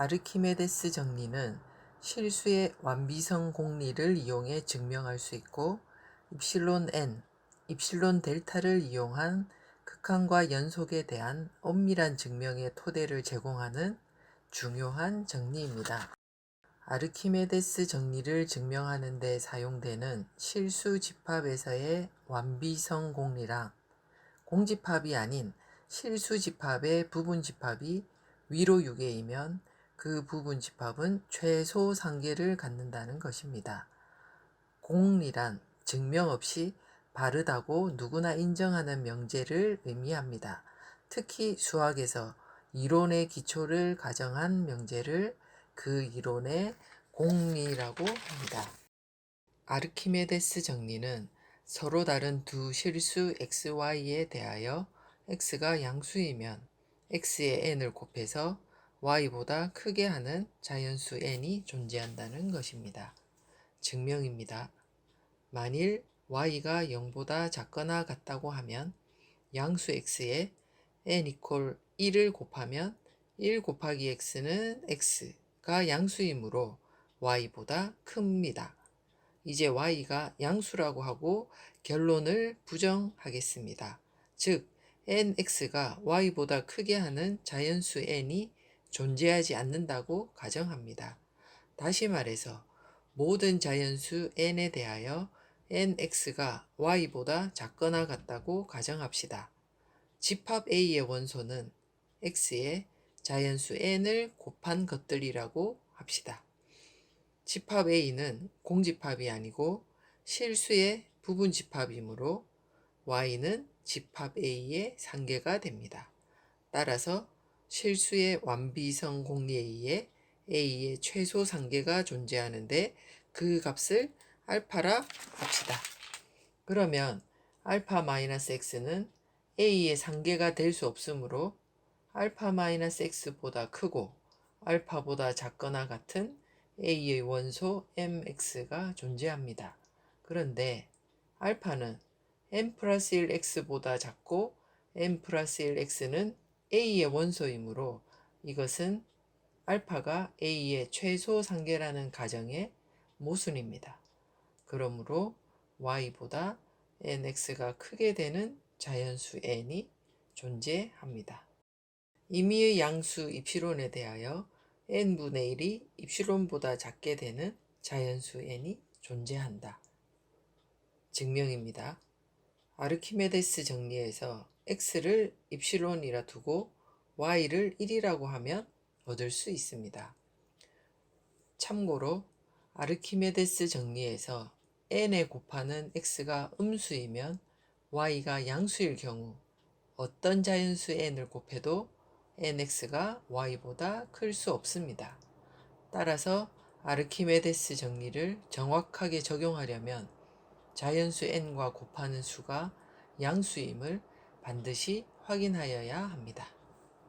아르키메데스 정리는 실수의 완비성 공리를 이용해 증명할 수 있고 입실론 n, 입실론 델타를 이용한 극한과 연속에 대한 엄밀한 증명의 토대를 제공하는 중요한 정리입니다. 아르키메데스 정리를 증명하는 데 사용되는 실수 집합에서의 완비성 공리랑 공집합이 아닌 실수 집합의 부분 집합이 위로 6개이면 그 부분 집합은 최소 상계를 갖는다는 것입니다. 공리란 증명 없이 바르다고 누구나 인정하는 명제를 의미합니다. 특히 수학에서 이론의 기초를 가정한 명제를 그 이론의 공리라고 합니다. 아르키메데스 정리는 서로 다른 두 실수 xy에 대하여 x가 양수이면 x의 n을 곱해서 y보다 크게 하는 자연수 n이 존재한다는 것입니다. 증명입니다. 만일 y가 0보다 작거나 같다고 하면 양수 x에 n 이퀄 1을 곱하면 1 곱하기 x는 x가 양수이므로 y보다 큽니다. 이제 y가 양수라고 하고 결론을 부정하겠습니다. 즉 nx가 y보다 크게 하는 자연수 n이 존재하지 않는다고 가정합니다. 다시 말해서 모든 자연수 n에 대하여 nx가 y보다 작거나 같다고 가정합시다. 집합 A의 원소는 x에 자연수 n을 곱한 것들이라고 합시다. 집합 A는 공집합이 아니고 실수의 부분 집합이므로 y는 집합 A의 상계가 됩니다. 따라서 실수의 완비성 공리에 의해 A의 최소 상계가 존재하는데 그 값을 알파라 합시다. 그러면 알파 마이너스 x는 A의 상계가 될 수 없으므로 알파 마이너스 x보다 크고 알파보다 작거나 같은 A의 원소 mx가 존재합니다. 그런데 알파는 m 플러스 1x보다 작고 m 플러스 1x는 A의 원소이므로 이것은 알파가 A의 최소 상계라는 가정의 모순입니다. 그러므로 y보다 nx가 크게 되는 자연수 n이 존재합니다. 임의의 양수 입시론에 대하여 n분의 1이 입시론보다 작게 되는 자연수 n이 존재한다. 증명입니다. 아르키메데스 정리에서 x를 입실론이라 두고 y를 1이라고 하면 얻을 수 있습니다. 참고로 아르키메데스 정리에서 n에 곱하는 x가 음수이면 y가 양수일 경우 어떤 자연수 n을 곱해도 nx가 y보다 클 수 없습니다. 따라서 아르키메데스 정리를 정확하게 적용하려면 자연수 n과 곱하는 수가 양수임을 반드시 확인하여야 합니다.